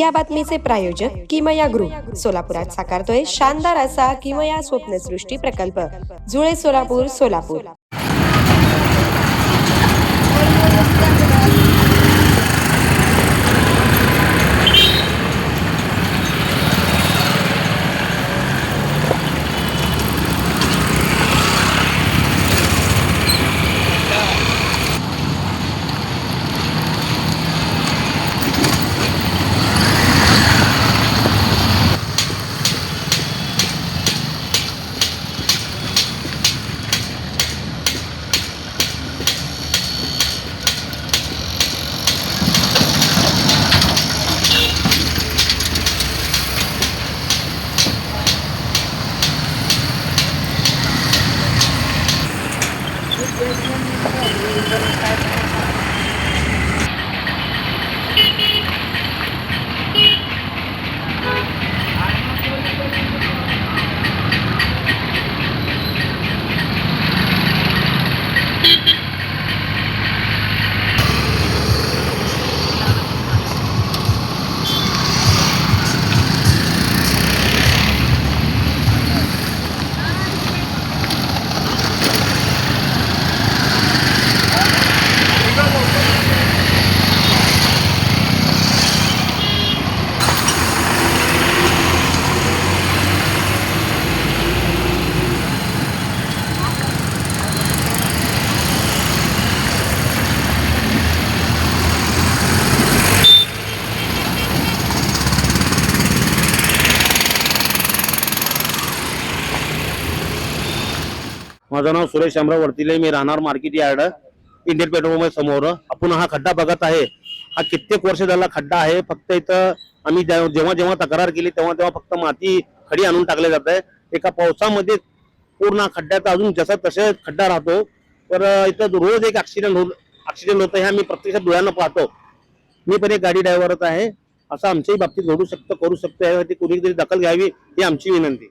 या बातमीचे प्रायोजक किमया ग्रुप सोलापुरात साकारतोय शानदार असा किमया स्वप्नसृष्टी प्रकल्प. जुळे सोलापूर सोलापूर. 今天不 one of. माझं नाव सुरेश शामराव वर्तीले मी राहणार मार्केट यार्ड इंडियन पेट्रोल समोर. आपण हा खड्डा बघत आहे. हा कित्येक वर्ष झाला खड्डा आहे. फक्त इथं आम्ही जेव्हा जेव्हा तक्रार केली तेव्हा तेव्हा फक्त माती खडी आणून टाकले जात आहे. एका पावसामध्ये पूर्ण खड्ड्यात अजून जसा तसे खड्डा राहतो. तर इथं रोज एक ऍक्सिडेंट होत ऍक्सिडेंट होतं हे आम्ही प्रत्यक्षात डोळ्यांना पाहतो. मी पण एक गाडी ड्रायव्हरच आहे. असं आमच्याही बाबतीत घडू शकतं करू शकतो. यासाठी कोणीतरी दखल घ्यावी ही आमची विनंती.